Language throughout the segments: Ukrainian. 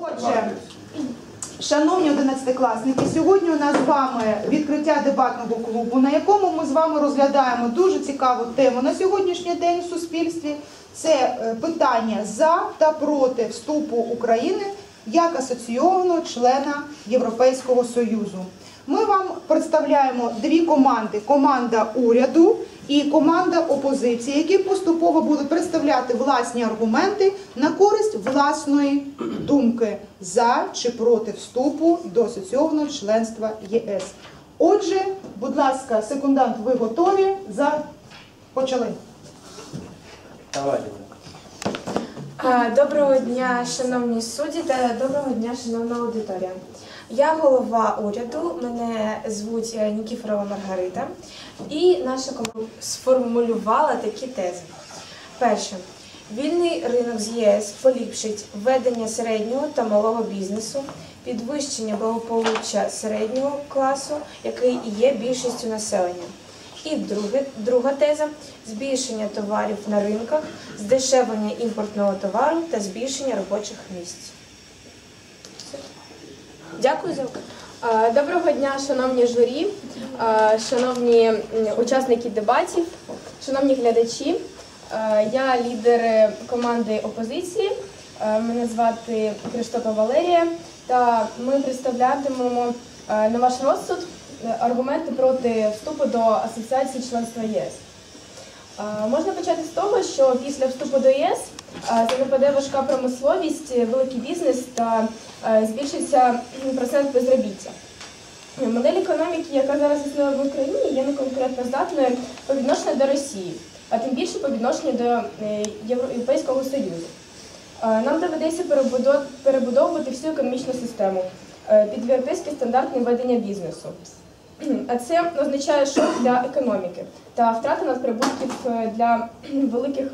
Отже, шановні одинадцятикласники, сьогодні у нас з вами відкриття дебатного клубу, на якому ми з вами розглядаємо дуже цікаву тему на сьогоднішній день в суспільстві. Це е, питання за та проти вступу України як асоційованого члена Європейського Союзу. Ми вам представляємо дві команди: команда уряду і команда опозиції, які поступово будуть представляти власні аргументи на користь власної думки за чи проти вступу до асоційованого членства ЄС. Отже, будь ласка, секундант, ви готові? За почали. Давайте. Доброго дня, шановні судді, та доброго дня, шановна аудиторія. Я голова уряду, мене звуть е, Нікіфорова Маргарита, і наша команда сформулювала такі тези. Перше. Вільний ринок з ЄС поліпшить ведення середнього та малого бізнесу, підвищення благополуччя середнього класу, який є більшістю населення. І друге, друга теза збільшення товарів на ринках, здешевлення імпортного товару та збільшення робочих місць. Дякую за. Е, Доброго дня, шановні журі, е, шановні учасники дебатів, шановні глядачі. Е, Я лідер команди опозиції. Мене звати Криштопа Валерія, та ми представлятимемо на ваш розсуд аргументи проти вступу до асоціації членства ЄС. Можна почати з того, що після вступу до ЄС занепаде важка промисловість, е, великий бізнес та е, збільшиться процент безробіття. Модель економіки, яка зараз існує в Україні, є неконкурентно здатною по відношенню до Росії, а тим більше по відношенню до е, Європейського Союзу. Е, Нам доведеться перебудовувати всю економічну систему е, під європейські стандарти ведення бізнесу. А це означає шок для економіки та втрата надприбутків е, для великих,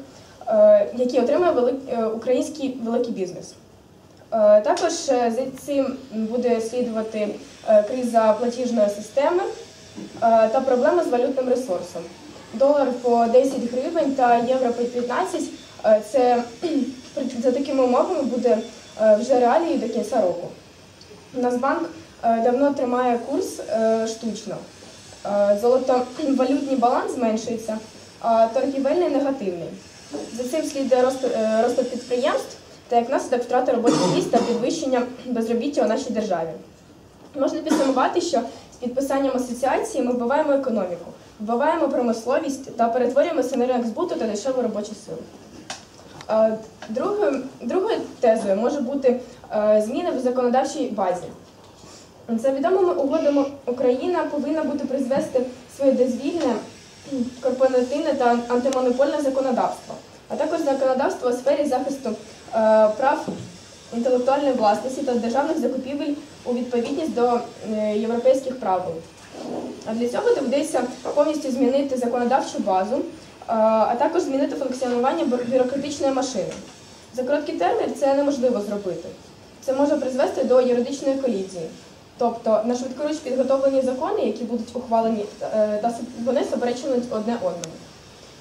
е, які отримує велик- е, український великий бізнес. Е, Також е, за цим буде слідувати криза платіжної системи та проблеми з валютним ресурсом. Долар по 10 гривень та євро по 15 е, це за такими умовами буде вже реалією до кінця року. Нацбанк давно тримає курс штучно. Золотовалютний баланс зменшується, а торгівельний негативний. За цим слідує е, розпад підприємств та як наслідок втрати робочих місць та підвищення безробіття у нашій державі. Можна підсумувати, що з підписанням асоціації ми вбиваємо економіку, вбиваємо промисловість та перетворюємося на ринок збуту та дешеву робочу силу. Е, Другою, другою тезою може бути е, зміни в законодавчій базі. За відомими угодами Україна повинна бути призвести своє дозвільне, корпоративне та антимонопольне законодавство, а також законодавство у сфері захисту е, прав інтелектуальної власності та державних закупівель у відповідність до е, європейських правил. А для цього доведеться повністю змінити законодавчу базу, е, а також змінити функціонування бюрократичної машини. За короткий термін це неможливо зробити. Це може призвести до юридичної колізії. Тобто на швидкоруч підготовлені закони, які будуть ухвалені, е, та вони суперечують одне одному.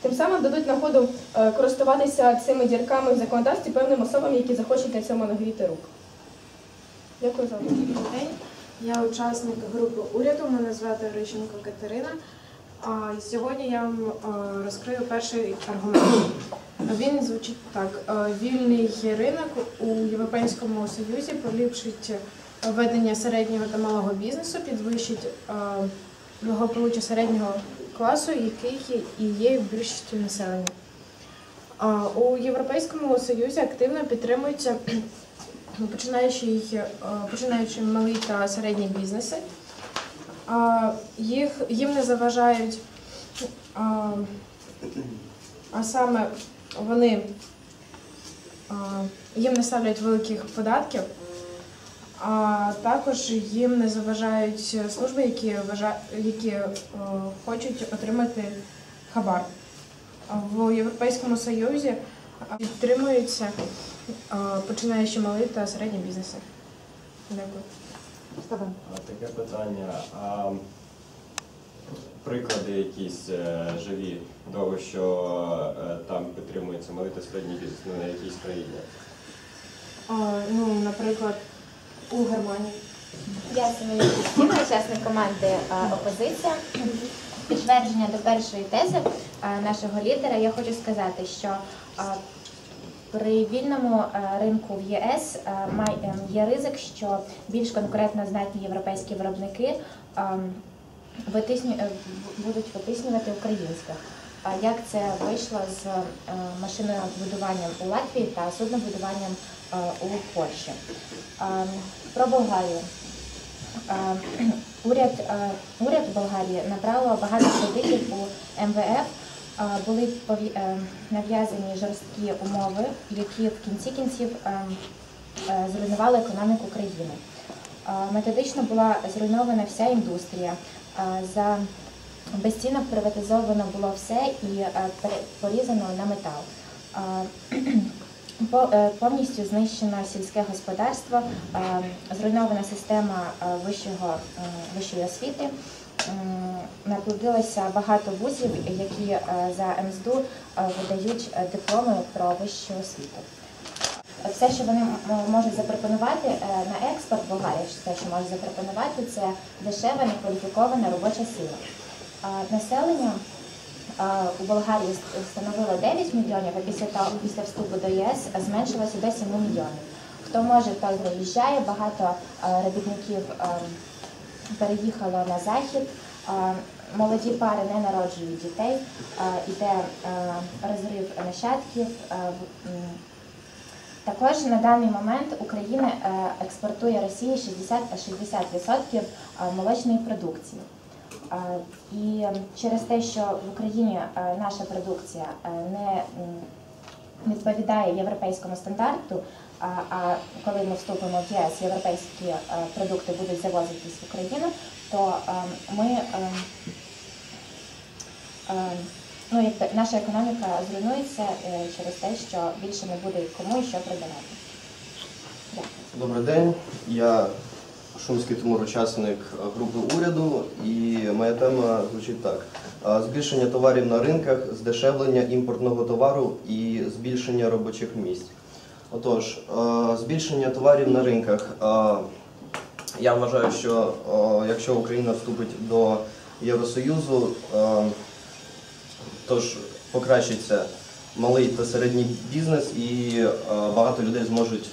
Тим самим дадуть нагоду е, користуватися цими дірками в законодавстві певним особам, які захочуть на цьому нагріти рук. Дякую за увагу. Я учасник групи уряду. Мене звати Грищенко Катерина. Сьогодні я вам е, розкрию перший аргумент. Він звучить так: вільний ринок у Європейському Союзі поліпшить ведення середнього та малого бізнесу, підвищить е, благополуччя середнього класу, який і є більшістю населення. У Європейському Союзі активно підтримуються починаючи, е, починаючи малий та середні бізнеси. Їх, їм не заважають, а, саме вони їм не ставлять великих податків, а також їм не заважають служби, які, вважа, які е, хочуть отримати хабар. В Європейському Союзі підтримуються починаючи малий та середні бізнеси. Дякую. Ставимо. Таке питання. А приклади якісь е, живі того, що е, там підтримується малий та середній бізнес ну, на якійсь країні? а, ну, наприклад, у Германії. Я Семенюк Кристина, учасник команди е, Опозиція. Підтвердження до першої тези е, нашого лідера. Я хочу сказати, що е, при вільному ринку в ЄС є ризик, що більш конкурентно здатні європейські виробники будуть витиснювати українських. Як це вийшло з машинобудуванням у Латвії та суднобудуванням у Польщі? Е, Про Болгарію. Е, Уряд, е, уряд Болгарії набрало багато кредитів у МВФ. Е, Були е, нав'язані жорсткі умови, які в кінці кінців е, е, зруйнували економіку країни. Е, Методично була зруйнована вся індустрія. Е, За безцінно приватизовано було все і е, порізано на метал. Е, По- Повністю знищено сільське господарство, е, зруйнована система е, вищого, вищої освіти. Наплодилося багато вузів, які за МСДУ видають дипломи про вищу освіту. Все, що вони можуть запропонувати на експорт Болгарія, все, що може запропонувати, це дешева, некваліфікована робоча сила. Населення у Болгарії ст- становило 9 мільйонів, а після того, після вступу до ЄС зменшилося до 7 мільйонів. Хто може, той заїжджає. Багато е, робітників е, переїхало на захід. Е, Молоді пари не народжують дітей, е, іде е, розрив нащадків. е, також на даний момент Україна е, експортує Росії 60, 60% е, молочної продукції. Е, І через те, що в Україні е, наша продукція е, не відповідає європейському стандарту, а, коли ми вступимо в ЄС, європейські продукти будуть завозитись в Україну, то ми ну, якби наша економіка зруйнується через те, що більше не буде кому і що продавати. Добрий день. Я Шумський Тимур, учасник групи уряду, і моя тема звучить так: збільшення товарів на ринках, здешевлення імпортного товару і збільшення робочих місць. Отож, збільшення товарів на ринках. Я вважаю, що якщо Україна вступить до Євросоюзу, тож покращиться малий та середній бізнес, і багато людей зможуть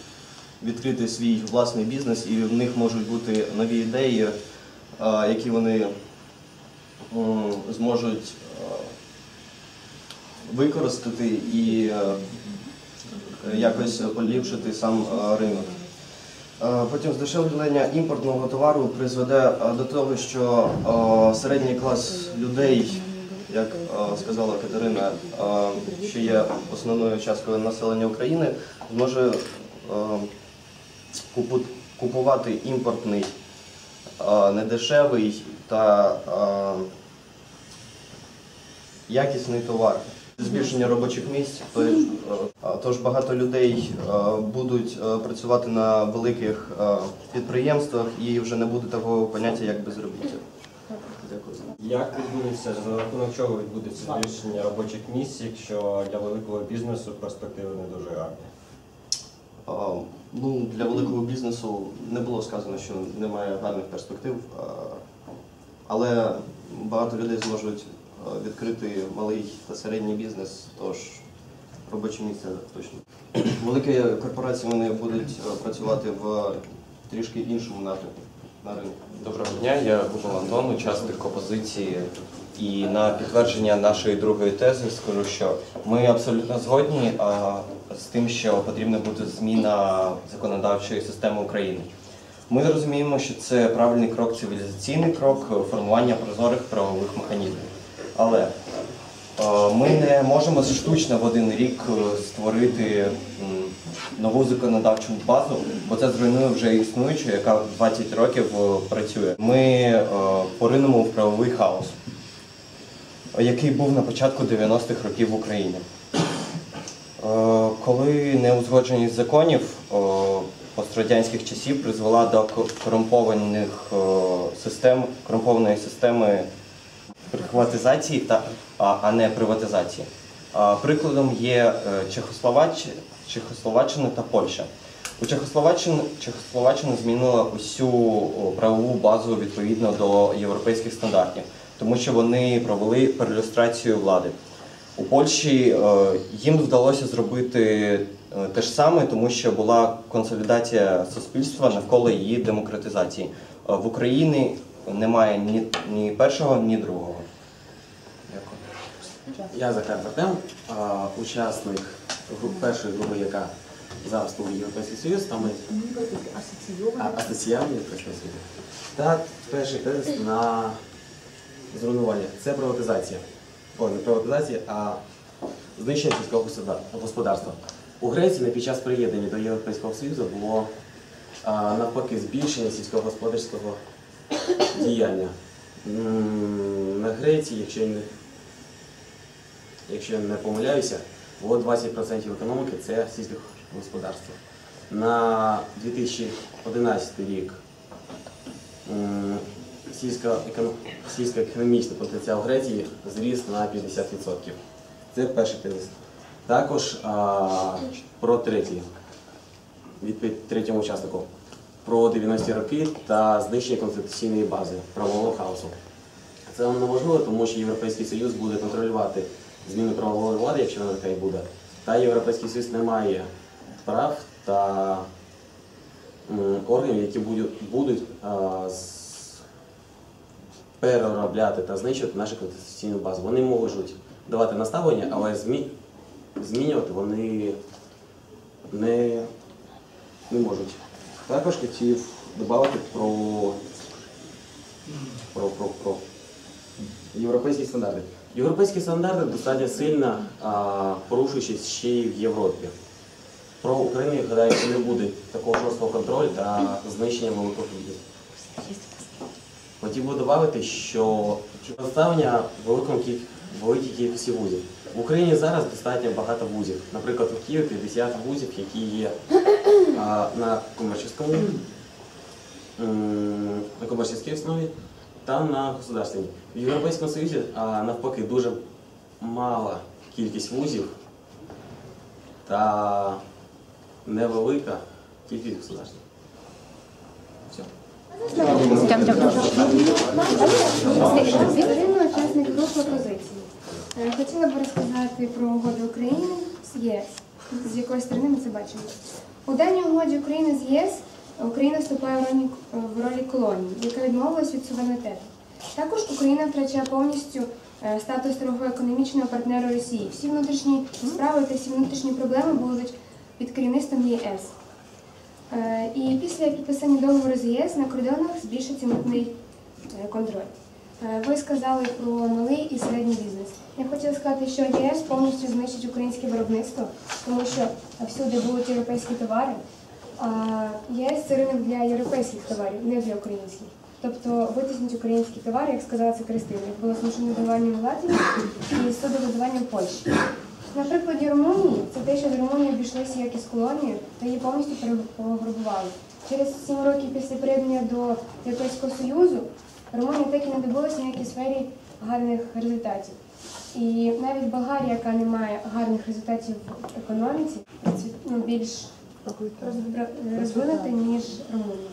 відкрити свій власний бізнес, і в них можуть бути нові ідеї, е, які вони зможуть е, використати і е, якось поліпшити сам ринок. Потім здешевлення імпортного товару призведе до того, що середній клас людей, як сказала Катерина, що є основною часткою населення України, зможе купувати імпортний, недешевий та якісний товар. Збільшення робочих місць, тож багато людей будуть працювати на великих підприємствах і вже не буде такого поняття, як безробіття. Дякую. Як відбудеться, за рахунок чого відбудеться збільшення робочих місць, якщо для великого бізнесу перспективи не дуже гарні? Ну, для великого бізнесу не було сказано, що немає гарних перспектив, але багато людей зможуть відкрити малий та середній бізнес, тож робочі місця точно. Великі корпорації вони будуть працювати в трішки іншому напрямку на ринку. Доброго дня, я Губал Антон, учасник опозиції. І на підтвердження нашої другої тези скажу, що ми абсолютно згодні з тим, що потрібна буде зміна законодавчої системи України. Ми розуміємо, що це правильний крок, цивілізаційний крок формування прозорих правових механізмів. Але ми не можемо штучно в один рік е, створити нову законодавчу базу, бо це зруйнує вже існуючу, яка 20 років е, працює. Ми е, поринемо в правовий хаос, який був на початку 90-х років в Україні. Е, Коли неузгодженість законів е, пострадянських часів призвела до корумпованих е, систем, корумпованої системи прихватизації та а, не приватизації. Прикладом є Чехословач... Чехословаччина та Польща. У Чехословаччину Чехословаччина змінила усю правову базу відповідно до європейських стандартів, тому що вони провели переілюстрацію влади. У Польщі е, їм вдалося зробити е, те ж саме, тому що була консолідація суспільства навколо її демократизації. Е, В Україні немає ні, ні першого, ні другого. Дякую. Я Захар Артем, учасник груп, першої групи, яка зараз вступила в Європейський Союз, там ми А, асоціальні Європейського Союзу. Та перший тезис на зруйнування. Це приватизація. О, не приватизація, а знищення сільського господарства. У Греції під час приєднання до Європейського Союзу було а, навпаки збільшення сільськогосподарського діяння. На Греції, якщо я не якщо не помиляюся, було 20% економіки це сільське господарство. На 2011 рік сільсько-економічний потенціал Греції зріс на 50%. Це перший тезис. Також а, про третій, відповідь третьому учаснику, про 90-ті роки та знищення конституційної бази правового хаосу. Це воно важливо, тому що Європейський Союз буде контролювати зміну правової влади, якщо вона така і буде. Та Європейський Союз не має прав та органів, які будуть, будуть а, переробляти та знищувати нашу конституційну базу. Вони можуть давати наставлення, але змі... змінювати вони не, не можуть. Також хотів додати про, про, про, про європейські стандарти. Європейські стандарти достатньо сильно а, порушуючись ще й в Європі. Про Україну, гадаю, не буде такого жорсткого контролю та знищення великого вузів. Хотів би додати, що кіль... великій кількості вузів. В Україні зараз достатньо багато вузів. Наприклад, у Києві 50 вузів, які є на комерційному, м, на комерційній основі та на государственній. В Європейському Союзі навпаки дуже мала кількість вузів та невелика кількість государств. Все. Ірина, учасник групи опозиції. Е, Хотіла б розказати про угоду України з ЄС, з якої сторони ми це бачимо. У даній угоді України з ЄС Україна вступає в ролі, колонії, яка відмовилась від суверенітету. Також Україна втрачає повністю е, статус торгово-економічного партнера Росії. Всі внутрішні справи та всі внутрішні проблеми будуть під керівництвом ЄС. Е, І після підписання договору з ЄС на кордонах збільшиться митний е, контроль. Е, Ви сказали про малий і середній бізнес. Я хотіла сказати, що ЄС повністю знищить українське виробництво, тому що всюди будуть європейські товари. А ЄС це ринок для європейських товарів, не для українських. Тобто витиснуть українські товари, як сказала це Кристина, як було машинобудування в Латвії і судобудування в Польщі. На прикладі Румунії це те, що з Румунії обійшлися як із колонією, та її повністю перегрупували. Через сім років після приєднання до Європейського Союзу Румунія так і не добилася ніякій сфері гарних результатів. І навіть Болгарія, яка не має гарних результатів в економіці, ну, більш розвинута, ніж Румунія.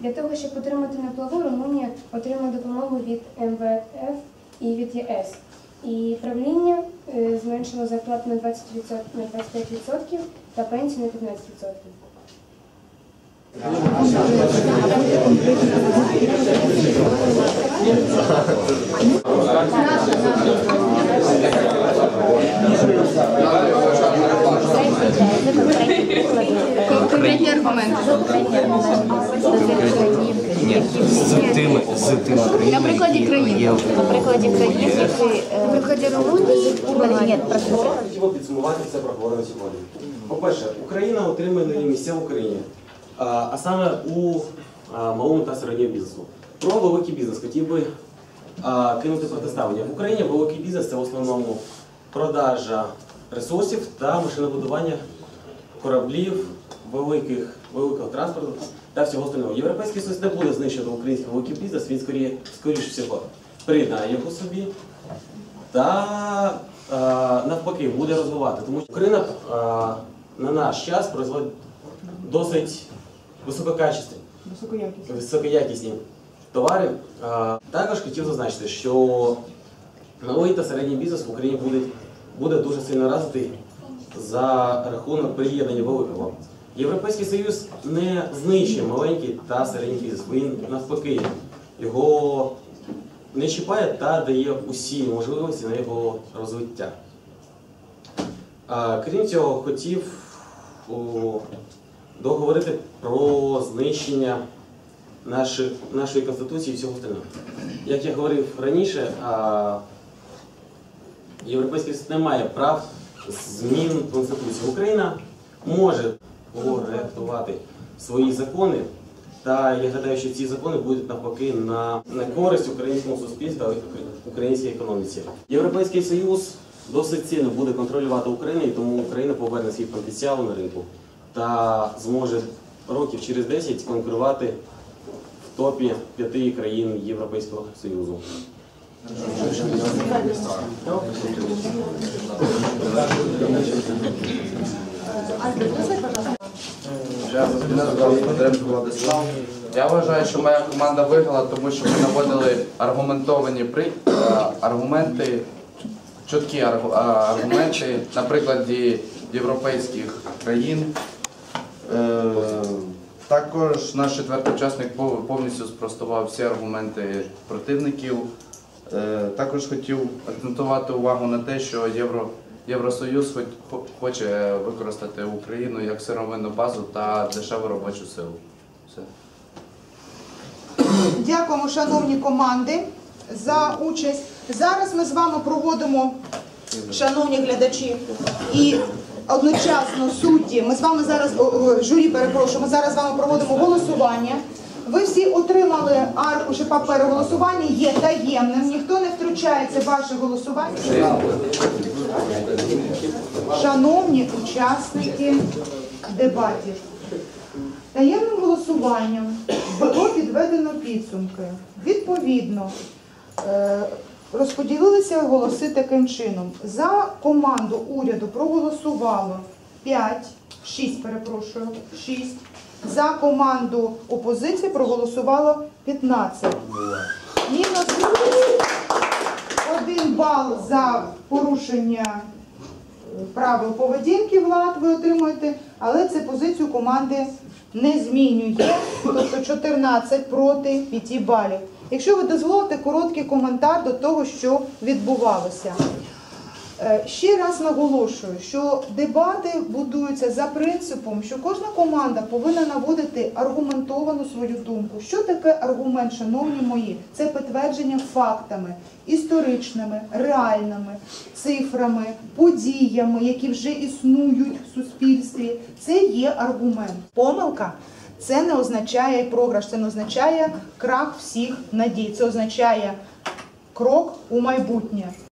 Для того, щоб отримати на плаву, Румунія отримала допомогу від МВФ і від ЄС. І правління е, зменшило зарплату на 20%, на 25% та пенсію на 15%. Конкретні аргументи. Ні, з тими, з тими На прикладі країн. На прикладі країн, які... На прикладі Румунії, ні, просто Хотів би підсумувати все проговорено сьогодні. По-перше, Україна отримує нові місця в Україні, а а саме у а, малому та середньому бізнесу. Про великий бізнес хотів би а, кинути протиставлення. В Україні великий бізнес це в основному продажа ресурсів та машинобудування кораблів, великих, великого транспорту та всього остального. Європейський Союз не буде знищувати український великий бізнес, він скоріше, всього приєднає його собі та е, навпаки буде розвивати. Тому що Україна е, на наш час производить досить висококачественні, Високоякісні. високоякісні товари. А, Також хотів зазначити, що малий та середній бізнес в Україні буде, буде дуже сильно розвитий за рахунок приєднання великого. Європейський Союз не знищує маленький та середній. Він навпаки його не чіпає та дає усі можливості на його розвиття. Крім цього, хотів договорити про знищення нашої, нашої конституції і всього остального. Як я говорив раніше, Європейський Союз не має прав змін Конституції. Україна може коректувати свої закони, та я гадаю, що ці закони будуть навпаки на, на користь українському суспільству та українській економіці. Європейський Союз досить сильно буде контролювати Україну, і тому Україна поверне свій потенціал на ринку та зможе років через 10 конкурувати в топі п'яти країн Європейського Союзу. Я вважаю, що моя команда виграла, тому що ми наводили аргументовані при... аргументи, чіткі аргу- аргументи на прикладі європейських країн. Е, Також наш четвертий учасник пов- повністю спростував всі аргументи противників. Е, Також хотів акцентувати увагу на те, що Євро, Євросоюз хоче використати Україну як сировинну базу та дешеву робочу силу. Все. Дякуємо, шановні команди, за участь. Зараз ми з вами проводимо, шановні глядачі, і одночасно судді. Ми з вами зараз, журі, перепрошую, ми зараз з вами проводимо голосування. Ви всі отримали аркуші паперу голосування, є таємним, ніхто не втручається в ваше голосування. Шановні учасники дебатів, таємним голосуванням було підведено підсумки. Відповідно, е, розподілилися голоси таким чином. За команду уряду проголосувало 5, 6, перепрошую, 6. За команду опозиції проголосувало 15. Мінус один бал за порушення е, правил поведінки влад ви отримуєте, але це позицію команди не змінює. Тобто 14 проти 5 балів. Якщо ви дозволите короткий коментар до того, що відбувалося. Е, Ще раз наголошую, що дебати будуються за принципом, що кожна команда повинна наводити аргументовану свою думку. Що таке аргумент, шановні мої? Це підтвердження фактами, історичними, реальними, цифрами, подіями, які вже існують в суспільстві. Це є аргумент. Помилка це не означає програш, це не означає крах всіх надій. Це означає крок у майбутнє.